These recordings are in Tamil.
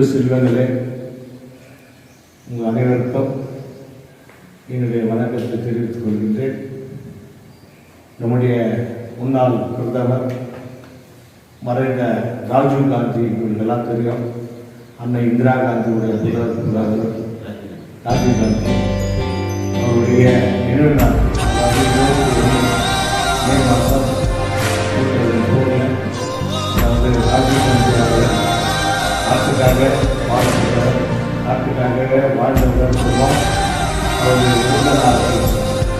அன்பு செல்வங்களே உங்கள் அனைவருக்கும் என்னுடைய வணக்கத்தை தெரிவித்துக் கொள்கின்றேன். நம்முடைய முன்னாள் பிரதமர் மறைந்த ராஜீவ் காந்தி இவர்களெல்லாம் தெரியும். அன்னை இந்திரா காந்தியுடைய முதல் பிரதமர் ராஜீவ் காந்தி. அவருடைய நினைவு நாள் மே மாதம் நாட்டுக்காக வாழ்ந்தவர் நாட்டுக்காக வாழ்ந்தவர் சொல்லுவோம் அவருடைய பிறந்த நாளை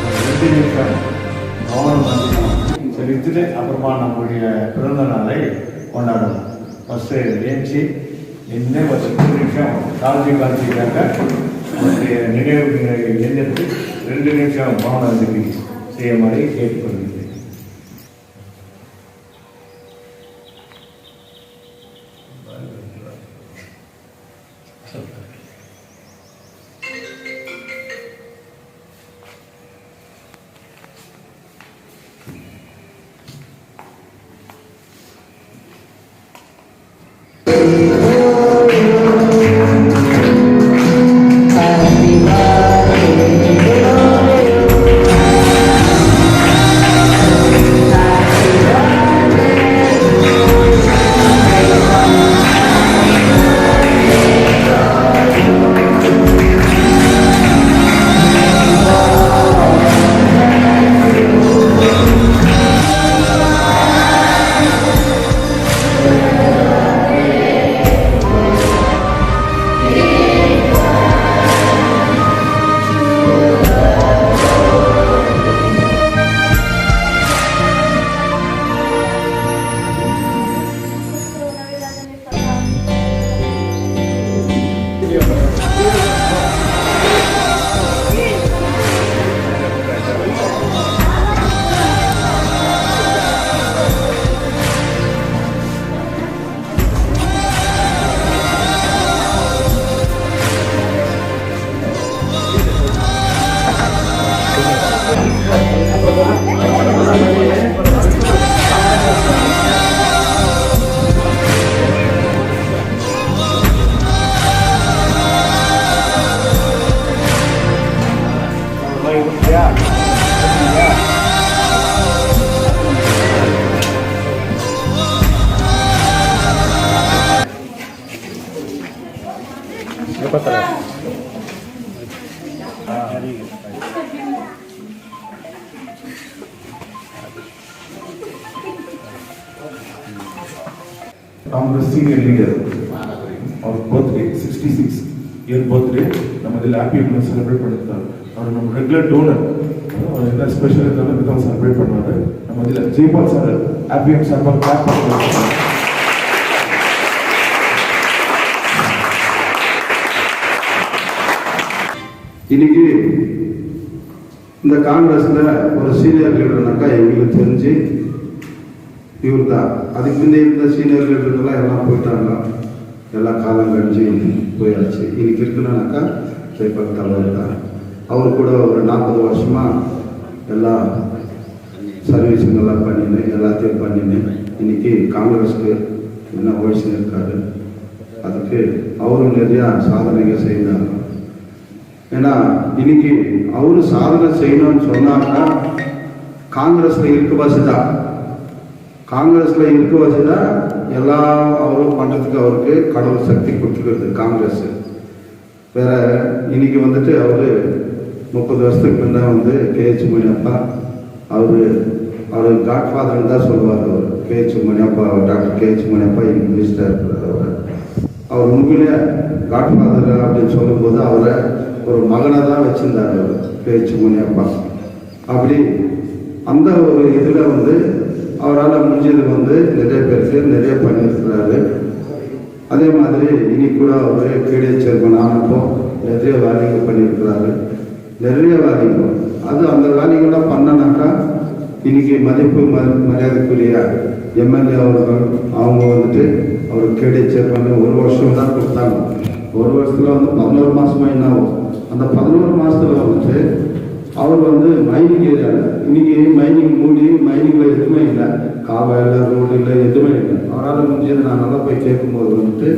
ஒரு ரெண்டு செலுத்திட்டு அப்புறமா நம்முடைய பிறந்த நாளை கொண்டாடணும். ஃபஸ்ட்டு ஏஞ்சி என்ன ஒரு ரெண்டு நிமிஷம் ராஜீவ் காந்திக்காக அவருடைய நினைவு எண்ணெடுத்து ரெண்டு நிமிஷம் மௌன செய்ய மாதிரி கேட்டுக்கொள்கிறேன் ಸಿಕ್ಸ್ ಇಯರ್ ಬರ್ತ್ಡೇ ನಮ್ಮದೆಲ್ಲ ஹாப்பி இயர் செலிப்ரேட் பண்ணிருக்காரு அவர் நம்ம ரெகுலர் டோனர் அவர் என்ன ஸ்பெஷல் இருந்தாலும் இதான் செலிப்ரேட் பண்ணுவாரு நம்ம இதில் ஜெய்பால் சார் ஹாப்பி இயர் சார்பாக கிளாப் பண்ணுறாங்க இன்னைக்கு இந்த காங்கிரஸ்ல ஒரு சீனியர் லீடர்னாக்கா எங்களுக்கு தெரிஞ்சு இவர் தான் அதுக்கு முன்னே இருந்த சீனியர் லீடர்கள்லாம் எல்லாம் போயிட்டாங்க எல்லாம் காலம் கழிஞ்சு போயாச்சு இன்னைக்கு இருக்கணும்னாக்கா ஜெயபால் தலைவர் தான் அவர் கூட ஒரு நாற்பது வருஷமா எல்லாம் சர்வீஸுங்கெல்லாம் பண்ணினேன் எல்லாத்தையும் பண்ணினேன் இன்னைக்கு காங்கிரஸ்க்கு என்ன வயசு இருக்காரு. அதுக்கு அவரும் நிறையா சாதனைகள் செய்தாங்க ஏன்னா இன்னைக்கு அவரு சாதனை செய்யணும்னு சொன்னாக்கா காங்கிரஸ்ல இருக்க வசதா காங்கிரஸ்ல இருக்க வசதா எல்லாம் அவரும் பண்ணுறதுக்கு அவருக்கு கடவுள் சக்தி கொடுத்துருக்குறது காங்கிரஸ். வேற இன்னைக்கு வந்துட்டு அவர் முப்பது வருஷத்துக்கு முன்னே வந்து கேஹெச் மணியப்பா அவர் அவர் காட்ஃபாதர்னு தான் சொல்லுவார் அவர். KH Muniyappa doctor KH Muniyappa இன்னைக்கு மினிஸ்டராக இருக்கிறார் அவர். அவர் உண்மையிலே காட்ஃபாதர் அப்படின்னு சொல்லும்போது அவரை ஒரு மகனை தான் வச்சுருந்தார் அவர் பேச்சு முனியப்பா. அப்படி அந்த ஒரு இதில் வந்து அவரால் முடிஞ்சது வந்து நிறைய பேருக்கு நிறைய பண்ணியிருக்கிறாரு அதே மாதிரி இனி கூட அவர் கீழே சேர்மன் ஆனப்போ நிறைய வேலைகள் பண்ணியிருக்கிறாரு. நிறைய வேலைகள். அது அந்த வேலைகள்லாம் பண்ணனாக்கா இன்னைக்கு மதிப்பு ம- மரியாதைக்குரிய எம்எல்ஏ அவர்கள் அவங்க வந்துட்டு அவர் கேடி சேர்மன் ஒரு வருஷம் தான் கொடுத்தாங்க. ஒரு வருஷத்துல வந்து பதினோரு மாதமாக என்ன ஆகும்? அந்த பதினோரு மாதத்தில் வந்துட்டு அவர் வந்து மைனிங் ஏரியாவில் இன்னைக்கு மைனிங் மூடி மைனிங்கில் எதுவுமே இல்லை. காவா இல்லை ரோடு இல்லை எதுவுமே இல்லை. அவரால் முடிஞ்சது நான் நல்லா போய் கேட்கும்போது வந்துட்டு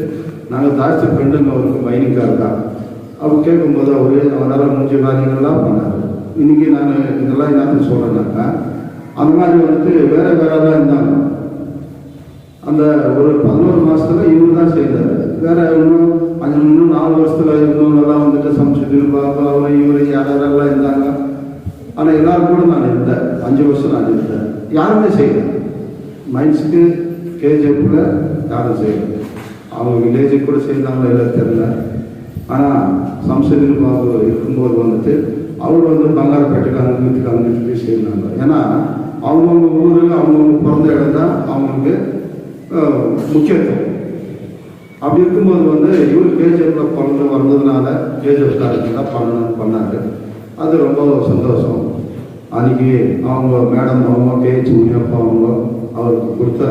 நாங்கள் ஜாஸ்தி ஃப்ரெண்டுங்க அவருக்கு மைனிங்காக இருக்கா? அவர் கேட்கும்போது அவர் அவரால் முடிஞ்ச காரியங்கள்லாம் பண்ணார். இன்னைக்கு நான் இதெல்லாம் என்னன்னு சொல்கிறேன்னாக்கா அந்த மாதிரி வந்துட்டு வேற வேற தான் இருந்தாங்க. அந்த ஒரு பதினோரு மாசத்துல இவரு தான் செய்தார். வேற இன்னும் அது இன்னும் நாலு வருஷத்துல இன்னொன்னெல்லாம் வந்துட்டு சமைச்சிட்டு பாப்பா இவரு யாரெல்லாம் இருந்தாங்க? ஆனா எல்லாரும் கூட நான் இருந்தேன். அஞ்சு வருஷம் நான் இருந்தேன். யாருமே செய்யல. மைன்ஸுக்கு கேஜிஎஃப்ல யாரும் செய்யல. அவங்க வில்லேஜுக்கு கூட செய்தாங்களோ இல்லை தெரியல. ஆனா சம்சதின் பாபு இருக்கும்போது வந்துட்டு அவர் வந்து பங்காரப்பேட்டுக்கு அங்கிட்டு அங்கிட்டு வீட்டுக்கு செய்தாங்க ஏன்னா அவங்கவுங்க ஊரு அவங்கவுங்க பிறந்த இடம் தான் அவங்களுக்கு முக்கியத்துவம். அப்படி இருக்கும்போது வந்து இவர் கேஜிஎஃப்ல பிறந்து வந்ததுனால கேஜிஎஃப் காலேஜ் தான் பண்ணணும்னு பண்ணாரு. அது ரொம்ப சந்தோஷம். அன்னைக்கு அவங்க மேடம் அவங்க பேச்சு முனியப்பா அவங்க அவருக்கு கொடுத்த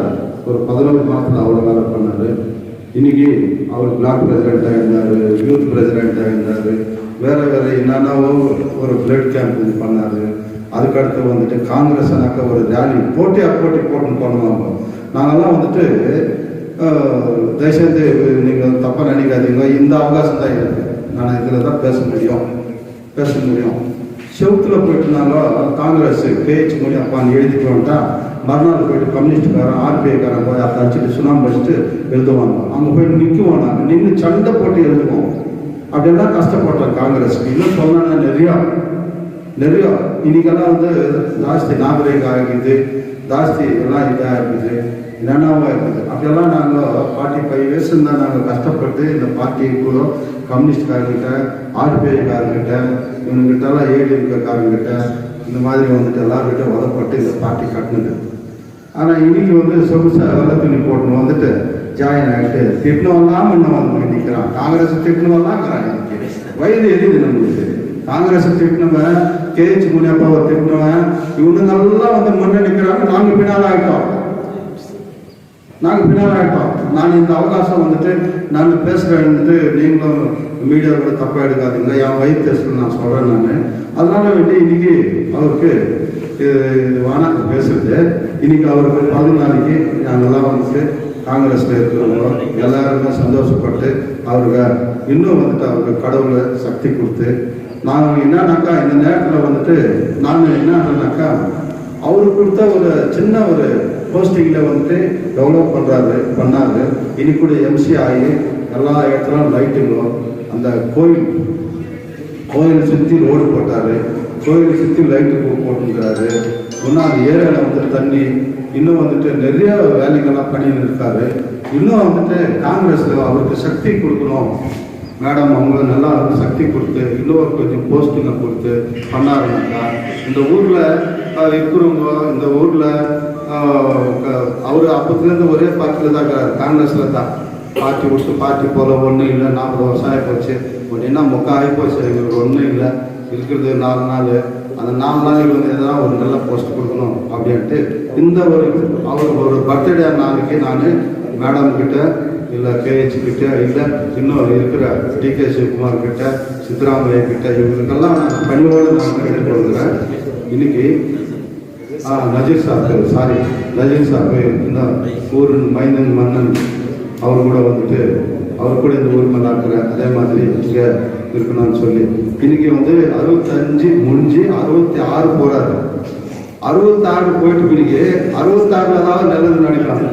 ஒரு பதினோரு மாதத்தில் அவ்வளோ வேலை பண்ணார். இன்னைக்கு அவர் பிளாக் பிரசிடெண்ட்டாக இருந்தார் யூத் பிரசிடெண்ட்டாக இருந்தார் வேற வேற என்னென்னவோ ஒரு பிளட் கேம்ப் இது பண்ணார். அதுக்கடுத்து வந்துட்டு காங்கிரஸ்னாக்க ஒரு ரேலி போட்டியாக போட்டி போட்டுன்னு பண்ணுவாங்க நாங்கள்லாம் வந்துட்டு அஹ், தயவுசெய்து நீங்கள் தப்பாக நினைக்காதீங்க. இந்த அவகாசம் தான் இருக்குது நான் இதில் தான் பேச முடியும். பேச முடியும். செவுத்துல போயிட்டுனாலோ காங்கிரஸ் பேச்சு மொழி அப்பான்னு எழுதிட்டு வந்துட்டா மறுநாள் போயிட்டு கம்யூனிஸ்ட்காரன் ஆர்பிஐக்காரன் போய் அதை அடிச்சுட்டு சுனாம் வச்சுட்டு எழுதுவாங்க. அங்கே போய் நிற்குவோம் நாங்கள் நின்று சண்டை போட்டு எழுதுவோம். அப்படியெல்லாம் கஷ்டப்பட்டோம் காங்கிரஸ்க்கு இன்னும் சொன்னா நிறையா. நிறையா. இன்னைக்கெல்லாம் வந்து ஜாஸ்தி நாகரிகம் ஆகிக்குது ஜாஸ்தி எல்லாம் இதாக இருக்குது என்னென்னவா இருக்குது. அப்படியெல்லாம் நாங்கள் ஃபார்ட்டி ஃபைவ் இயர்ஸ் தான் நாங்கள் கஷ்டப்பட்டு இந்த பார்ட்டி கூட கம்யூனிஸ்ட்காரங்கிட்ட ஆர்பிஐக்காரங்கிட்ட இவங்ககிட்டலாம் ஏடிஎம்கேக்காரங்கிட்ட இந்த மாதிரி வந்துட்டு எல்லாருக்கிட்ட உதப்பட்டு இந்த பார்ட்டி கட்டினது. ஆனால் இன்னைக்கு வந்து சொகுசாக வெள்ள துணி போட்டுன்னு வந்துட்டு ஜாயின் ஆகிட்டு திட்டணும்லாம் இன்னும் வந்து நிற்கிறான் காங்கிரஸ் திட்டணும்லாம் இன்னைக்கு வயது எரியுது நம்மளுக்கு. காங்கிரஸ் திட்டினவன் கேஹெச் முனியப்பாவை திட்டினவன் இவனுங்கெல்லாம் வந்து முன்னே நிற்கிறாங்க நாங்கள் பின்னால் ஆகிட்டோம் நாங்கள் பின்னால் ஆகிட்டோம் நான் இந்த அவகாசம் வந்துட்டு நான் பேசுகிறேன்ட்டு நீங்களும் மீடியாவில் தப்பாக எடுக்காதீங்க. என் வயிறு பேசுகிறேன் நான் சொல்கிறேன் நான். அதனால வந்து இன்னைக்கு அவருக்கு இது இது வணக்கம் பேசுறது. இன்னைக்கு அவருக்கு பதினஞ்சு நாளைக்கு வந்துட்டு காங்கிரஸில் இருக்கிறவங்க எல்லாருமே சந்தோஷப்பட்டு அவருக்கு இன்னும் வந்துட்டு அவருக்கு கடவுளை சக்தி கொடுத்து நான் என்னன்னாக்கா இந்த நேரத்தில் வந்துட்டு நான் என்னன்னாக்கா அவருக்கு கொடுத்த ஒரு சின்ன ஒரு போஸ்டிங்கில் வந்துட்டு டெவலப் பண்ணுறாரு பண்ணாரு. இனி கூட எம்சி ஆகி எல்லா இடத்துலாம் லைட்டுங்களும் அந்த கோயில் கோயில் சுற்றி ரோடு போட்டாரு. கோயில் சுற்றி லைட்டு போட்டுருக்காரு இன்னும் அந்த ஏரியாவில் வந்து தண்ணி இன்னும் வந்துட்டு நிறைய வேலைகள்லாம் பண்ணின்னு இருக்காரு. இன்னும் வந்துட்டு காங்கிரஸில் அவருக்கு சக்தி கொடுக்கணும். மேடம் அவங்க நல்லா சக்தி கொடுத்து இன்னொரு கொஞ்சம் போஸ்டிங்கை கொடுத்து பண்ணாருனாக்கா இந்த ஊரில் இருக்கிறவங்க இந்த ஊரில் அவர் அப்பத்துலேருந்து ஒரே பார்ட்டியில் தான் இருக்கிறார் காங்கிரஸில் தான். பார்ட்டி விட்டு பார்ட்டி போல ஒன்றும் இல்லை நாற்பது வருஷம் ஆகி போச்சு. அப்படின்னா முக்கா ஆகி போச்சு எங்களுக்கு ஒன்றும் இல்லை. இருக்கிறது நாலு நாள். அந்த நாலு நாளைக்கு வந்து எதனா ஒரு நல்ல போஸ்ட் கொடுக்கணும் அப்படின்ட்டு இந்த ஒரு அவர் ஒரு பர்த்டே நாளைக்கு நான் மேடம் கிட்ட இல்லை கேஹெச் கிட்ட இல்லை இன்னும் இருக்கிற டி கே சிவகுமார் கிட்ட சித்தராமையா கிட்ட இவங்களுக்கெல்லாம் நான் பணியோடு நான் கேட்டுக்கொள்கிறேன். இன்னைக்கு Nazir sir sorry Nazir sir இந்த ஊரின் மைந்தன் மன்னன். அவர் கூட வந்துட்டு அவர் கூட இந்த ஊர் மேலே அதே மாதிரி இங்கே இருக்கணும்னு சொல்லி. இன்னைக்கு வந்து அறுபத்தஞ்சு முடிஞ்சு அறுபத்தி ஆறு போறாரு. அறுபத்தாறு போயிட்டு பிடிக்கு அறுபத்தாறுல தான் நல்லது நடக்கலாம்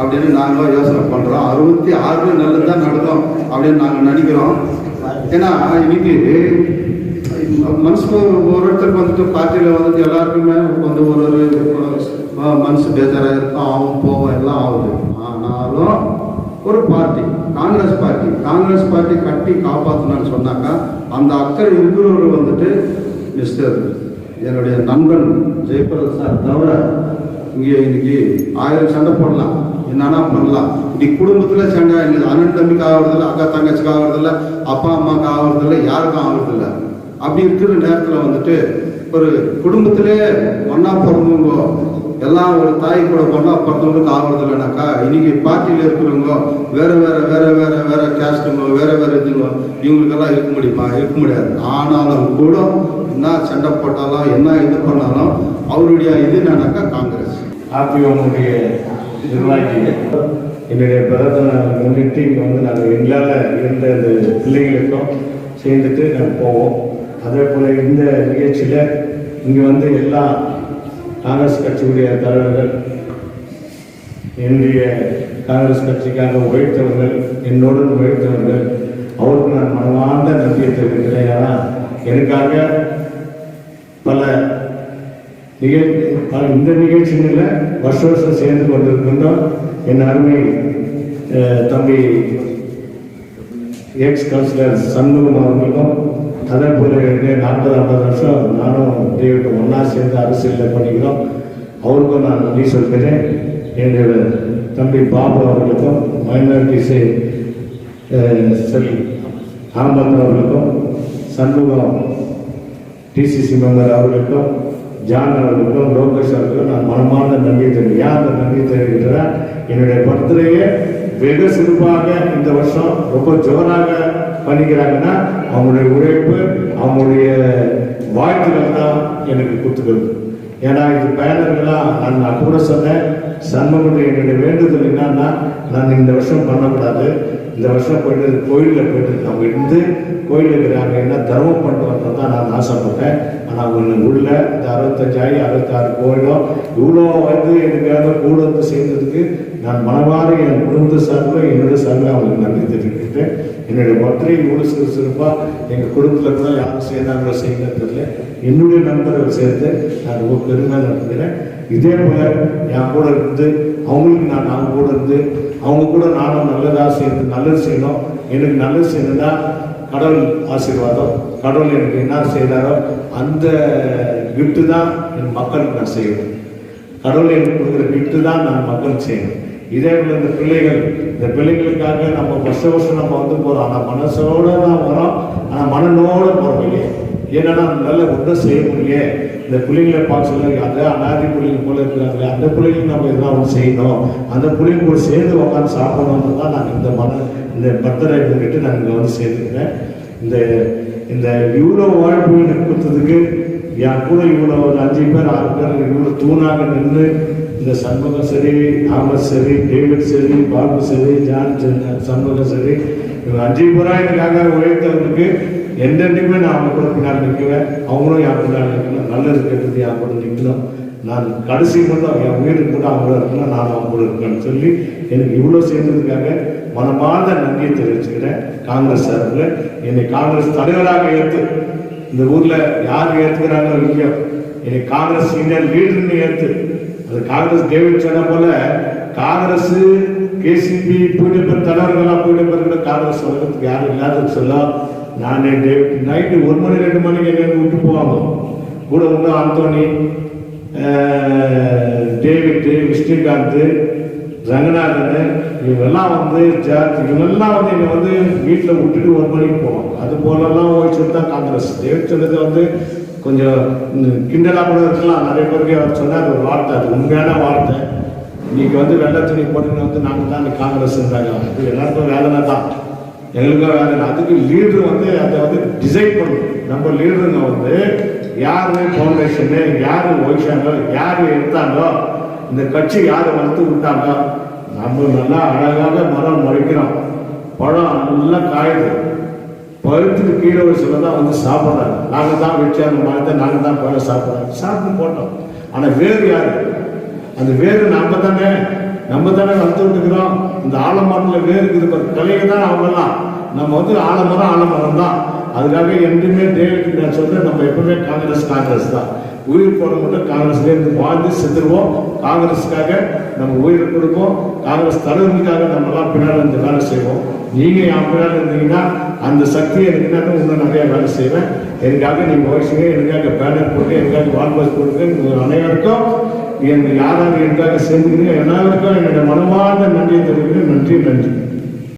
அப்படின்னு நாங்களும் யோசனை பண்றோம். அறுபத்தி ஆறுல நல்லது தான் நடக்கும் அப்படின்னு நாங்கள் நினைக்கிறோம். ஏன்னா இன்னைக்கு மனசுக்கு ஒரு ஒருத்தருக்கு வந்துட்டு பார்ட்டியில் வந்துட்டு எல்லாருக்குமே வந்து ஒரு ஒரு மனசு பேஜாராக இருக்கும். ஆகும் போகும் எல்லாம் ஆகுது. ஆனாலும் ஒரு party Congress party Congress party கட்டி காப்பாற்றினான்னு சொன்னாக்கா அந்த அக்கறை இருக்கிறவர் வந்துட்டு மிஸ்டர் என்னுடைய நண்பன் ஜெயபிரதா சார் தவிர இங்கே இன்னைக்கு ஆயிரம் சண்டை போடலாம். என்னன்னா பண்ணலாம். இன்னைக்கு குடும்பத்தில் சண்டை இல்லை அண்ணன் தம்பிக்கு ஆகிறதில்ல அக்கா தங்கச்சிக்கு ஆகிறதில்ல அப்பா அம்மாவுக்கு ஆகுறதில்ல யாருக்கும் ஆகுறதில்ல. அப்படி இருக்கிற நேரத்தில் வந்துட்டு ஒரு குடும்பத்திலே ஒன்னா பிறந்தவங்க எல்லாம் ஒரு தாய் கூட ஒன்றா பிறந்தவங்களுக்கு ஆகிறது இல்லைனாக்கா இன்னைக்கு பார்ட்டியில் இருக்கிறவங்க வேற வேற வேற வேற வேற கேஸ்ட்டுங்க வேற வேற இதுங்க இவங்களுக்கெல்லாம் இருக்க முடியுமா? இருக்க முடியாது. ஆனாலும் கூட என்ன சண்டை போட்டாலும் என்ன இது பண்ணாலும் அவருடைய இது என்னன்னாக்கா காங்கிரஸ். ஆர்பிஓனுடைய நிர்வாகி. என்னுடைய பிறந்த முன்னிட்டு இங்கே வந்து நாங்கள் எங்களால் இருந்த இந்த பிள்ளைங்களுக்கும் சேர்ந்துட்டு நாங்கள் போவோம். அதே போல் இந்த நிகழ்ச்சியில் இங்கே வந்து எல்லா காங்கிரஸ் கட்சியுடைய தலைவர்கள் என்னுடைய காங்கிரஸ் கட்சிக்காக உழைத்தவர்கள் என்னுடன் உழைத்தவர்கள் அவருக்கு நான் மனமார்ந்த நன்றியை தெரிவிக்கிறேன். ஏன்னா எனக்காக பல நிகழ் பல இந்த நிகழ்ச்சிகளில் வருஷ வருஷம் சேர்ந்து கொண்டிருக்கின்றோம் என் அருமை தம்பி எக்ஸ் கவுன்சிலர் சண்முகம் அவர்களுக்கும் அதே போல நாற்பது ஐம்பது வருஷம் நானும் டேவிட் ஒன்றா சேர்ந்து அரசியலில் பண்ணிக்கிறோம் அவருக்கும் நான் நன்றி சொல்கிறேன். என்னுடைய தம்பி பாபு அவர்களுக்கும் மைனாரிட்டிஸை சரி ஆம்பத் அவர்களுக்கும் சண்முகம் டிசிசி மெம்பர் அவர்களுக்கும் ஜான் அவர்களுக்கும் லோகேஷ் அவர்களுக்கும் நான் மனமார்ந்த நன்றி தெரிவிக்கிறேன் ஏன் அந்த நன்றி தெரிவிக்கிறேன் என்னுடைய பர்த்டேயே வெகு சிறப்பாக இந்த வருஷம் ரொம்ப ஜோராக பண்ணிக்கிறாங்கன்னா அவங்களுடைய உழைப்பு அவங்களுடைய வாழ்த்துக்கள் தான் எனக்கு கொடுத்துக்கிறது ஏன்னா இது பேனர்களாக நான் நான் கூட சொன்னேன் சண்முகனுடைய என்னுடைய வேண்டுதல் என்னன்னா நான் இந்த வருஷம் பண்ணக்கூடாது. இந்த வருஷம் போயிட்டு கோயிலில் போயிட்டு அவங்க இருந்து கோயிலில் இருக்கிறாங்க என்ன தர்மம் பண்ணிட்டு வந்தது தான் நான் ஆசைப்பட்டேன். ஆனால் ஒன்று உள்ள இந்த அறுபத்தஞ்சாயி அறுபத்தாறு கோயிலும் இவ்வளோ வந்து எனக்காக கூட வந்து சேர்ந்ததுக்கு நான் மனவார என் குடும்ப சார்பில் என்னோட சார்பில் அவங்களுக்கு நன்றி தெரிவிக்கிறேன் என்னுடைய பர்த்டே இவ்வளோ சிறு சிறப்பாக எங்கள் குடும்பத்தில் கூட யாரும் செய்தாங்களோ செய்யல தெரியல. என்னுடைய நண்பர்கள் சேர்ந்து நான் ரொம்ப பெருமை நடத்துகிறேன். இதே போல என் கூட இருந்து அவங்களுக்கு நான் அவங்க கூட இருந்து அவங்க கூட நானும் நல்லதாக சேர்ந்து நல்லது செய்யணும். எனக்கு நல்லது செய்யணும்னா கடவுள் ஆசீர்வாதம். கடவுள் எனக்கு என்ன செய்தாரோ அந்த கிஃப்ட்டு தான் என் மக்களுக்கு நான் செய்யணும். கடவுள் எனக்கு கொடுக்குற கிஃப்ட்டு தான் நான் மக்கள் செய்யணும். இதே போல இந்த பிள்ளைகள் இந்த பிள்ளைகளுக்காக நம்ம வருஷ வருஷம் நம்ம வந்து போகிறோம் ஆனால் மனசோட தான் வரோம். ஆனால் மனநோட போகிறோம் இல்லையே? ஏன்னா நல்ல ஒன்றும் செய்ய முடியல இந்த பிள்ளைங்களை பார்க்க சொல்ல அந்த அனாதி பிள்ளைங்க போல இருக்கிறாங்களே அந்த பிள்ளைங்களுக்கு நம்ம எதனா ஒன்று செய்யணும். அந்த பிள்ளைங்க கூட சேர்ந்து உட்காந்து சாப்பிடணும்னு தான் நாங்கள் இந்த மன இந்த பர்த்டே முன்னிட்டு நான் இங்கே வந்து சேர்ந்துக்கிறேன் இந்த இந்த இவ்வளோ வாழ்வு எனக்கு கொடுத்ததுக்கு என் கூட இவ்வளோ ஒரு அஞ்சு பேர் ஆறு பேர் இவ்வளோ தூணாக நின்று இந்த சண்முகம் சரி ஆமத் சரி டேவிட் சரி பாபு சரி ஜான் சண்முகம் சரி இவங்க அஞ்சு பேரா எனக்காக உழைத்தவங்களுக்கு என்றென்றுமே நான் அவங்க கூட பின்னால் நிற்குவேன் அவங்களும் என் பின்னால் நிற்கணும் நல்லது கெட்டது என் கூட நிற்கணும் நான் கடைசி மட்டும் என் உயிருக்கு கூட அவங்கள இருக்கணும் நான் அவங்க கூட இருக்கேன்னு சொல்லி எனக்கு இவ்வளோ சேர்ந்ததுக்காக மனமார்ந்த நன்றியை தெரிவிச்சுக்கிறேன். காங்கிரஸ் சார்பில் என்னை காங்கிரஸ் தலைவராக ஏற்று இந்த ஊரில் யார் ஏற்றுக்கிறாங்களோ இல்லையோ என்னை காங்கிரஸ் சீனியர் லீடர்னு ஏற்று அது காங்கிரஸ் டேவிட் சொன்ன போல காங்கிரஸ் கேசிபி பிடிஎஃப் தலைவர்களாக பிடிஎஃப் காங்கிரஸ் உலகத்துக்கு யாரும் இல்லாதது சொல்ல நானே டேவிட் நைட்டு ஒரு மணி ரெண்டு மணிக்கு என்ன விட்டு போவாங்க. கூட வந்து அந்தோனி டேவிட்டு விஷ்ணுகாந்த் ரங்கநாதன் இவங்கெல்லாம் வந்து ஜார்ஜ் இவங்கெல்லாம் வந்து என்னை வந்து வீட்டில் விட்டுட்டு ஒரு மணிக்கு போவாங்க. அது போலலாம் ஓய்ச்சல் தான் காங்கிரஸ். டேவிட் சொன்னது வந்து கொஞ்சம் கிண்டலாக கூட இருக்கலாம். நிறைய பேருக்கு அவர் சொன்னார் ஒரு வார்த்தை அது உண்மையான வார்த்தை. இன்னைக்கு வந்து வெள்ளை துணி போட்டுன்னு வந்து நாங்கள் தான் காங்கிரஸ் காங்கிரஸ்ன்றாங்க அது எல்லாருக்கும் வேலை தான். எங்களுக்கும் வேலை அதுக்கு லீடர் வந்து அதை வந்து டிசைட் பண்ணணும். நம்ம லீடருங்க வந்து யாரு ஃபவுண்டேஷனு யார் ஒய்ச்சாங்களோ யார் எடுத்தாங்களோ இந்த கட்சி யார் வளர்த்து விட்டாங்களோ நம்ம நல்லா அழகாக மரம் முளைக்கிறோம் பழம் நல்லா காயுது. பழுத்துக்கு கீழே ஒரு சில தான் வந்து சாப்பிட்றாங்க. நாங்கள் தான் வெற்றியான அந்த மரத்தை நாங்கள் தான் பழம் சாப்பிட்றாங்க. சாப்பிட்டு போட்டோம். ஆனால் வேறு யாரு? அந்த வேறு நம்ம தானே. நம்ம தானே வளர்த்து விட்டுக்கிறோம் இந்த ஆலமரத்தில் வேறு இருக்குது பாரு, கலையை தான் அவங்கெல்லாம் நம்ம வந்து ஆலமரம் ஆலமரம் தான். அதுக்காக என்றுமே டேவிட் நான் சொல்கிறேன் நம்ம எப்பவுமே காங்கிரஸ் காங்கிரஸ் தான். உயிர் போன மட்டும் காங்கிரஸ்ல இருந்து வாழ்ந்து செத்துருவோம். காங்கிரஸுக்காக நம்ம உயிரை கொடுப்போம். காங்கிரஸ் தலைவர்களுக்காக நம்மலாம் பின்னால் பின்னாடி இந்த வேலை செய்வோம். நீங்க என் பின்னாடி இருந்தீங்கன்னா அந்த சக்தி எனக்கு என்ன இன்னும் நிறைய வேலை செய்வேன். எனக்காக நீங்கள் வயசுங்க எனக்காக பேனர் போட்டு எனக்காக வால்பாஸ் போட்டு அனைவருக்கும் என் யாராவது எனக்காக சேர்ந்துக்கிறீங்க எல்லாருக்கும் என்னுடைய மனமார்ந்த நன்றியை தெரிவிக்கிறேன். நன்றி நன்றி.